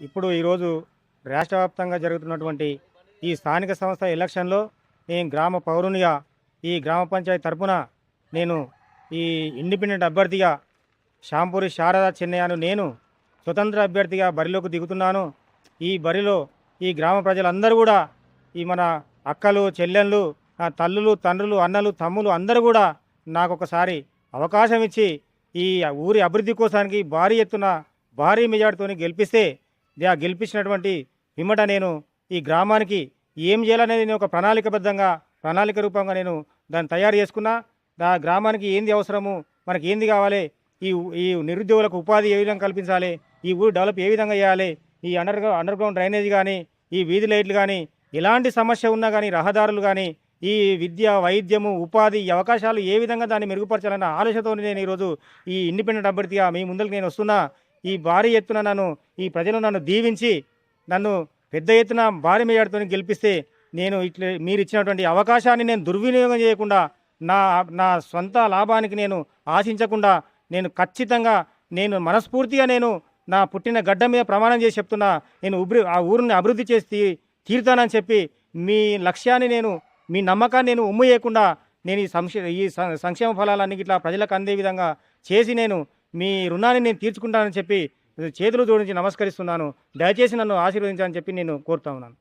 ఇప్పుడు ఈరోజు రాష్ట్ర వ్యాప్తంగా జరుగుతున్నటువంటి ఈ స్థానిక సంస్థ ఎలక్షన్లో నేను గ్రామ పౌరునిగా ఈ గ్రామ పంచాయతీ తరపున నేను ఈ ఇండిపెండెంట్ అభ్యర్థిగా శాంపూరి శారదా చెన్నయ్యను నేను స్వతంత్ర అభ్యర్థిగా బరిలోకి దిగుతున్నాను. ఈ బరిలో ఈ గ్రామ ప్రజలందరూ కూడా ఈ మన అక్కలు చెల్లెళ్ళు నా తల్లులు తండ్రులు అన్నలు తమ్ములు అందరూ కూడా నాకు ఒకసారి అవకాశం ఇచ్చి ఈ ఊరి అభివృద్ధి కోసానికి భారీ ఎత్తున భారీ మెజార్టీతో గెలిపిస్తే గెలిపించినటువంటి పిమ్మట నేను ఈ గ్రామానికి ఏం చేయాలనేది నేను ఒక ప్రణాళికబద్ధంగా ప్రణాళిక రూపంగా నేను దాన్ని తయారు చేసుకున్నా. దా గ్రామానికి ఏంది అవసరము? మనకి ఏంది కావాలి? ఈ ఈ నిరుద్యోగులకు ఉపాధి ఏ విధంగా కల్పించాలి? ఈ ఊరు డెవలప్ ఏ విధంగా చేయాలి? ఈ అండర్ అండర్ గ్రౌండ్ డ్రైనేజ్ కానీ ఈ వీధి లైట్లు కానీ ఎలాంటి సమస్య ఉన్నా కానీ రహదారులు కానీ ఈ విద్య వైద్యము ఉపాధి ఈ అవకాశాలు ఏ విధంగా దాన్ని మెరుగుపరచాలన్న ఆలోచనతో నేను ఈరోజు ఈ ఇండిపెండెంట్ అభ్యర్థిగా మీ ముందరికి నేను వస్తున్నా. ఈ భారీ ఎత్తున నన్ను ఈ ప్రజలు నన్ను దీవించి నన్ను పెద్ద ఎత్తున భారీ మేజార్తో గెలిపిస్తే నేను ఇట్లా మీరు ఇచ్చినటువంటి అవకాశాన్ని నేను దుర్వినియోగం చేయకుండా నా నా సొంత లాభానికి నేను ఆశించకుండా నేను ఖచ్చితంగా నేను మనస్ఫూర్తిగా నేను నా పుట్టిన గడ్డ మీద ప్రమాణం చేసి చెప్తున్నా నేను ఉబ్రి ఆ ఊరిని అభివృద్ధి చేసి తీరుతానని చెప్పి మీ లక్ష్యాన్ని నేను మీ నమ్మకాన్ని నేను ఉమ్ము చేయకుండా నేను ఈ సంక్షే ఈ సం- సంక్షేమ ఫలాలన్నీ ఇట్లా ప్రజలకు అందే విధంగా చేసి నేను మీ రుణాన్ని నేను తీర్చుకుంటానని చెప్పి చేతులు జోడించి నమస్కరిస్తున్నాను. దయచేసి నన్ను ఆశీర్వదించాలని చెప్పి నేను కోరుతా ఉన్నాను.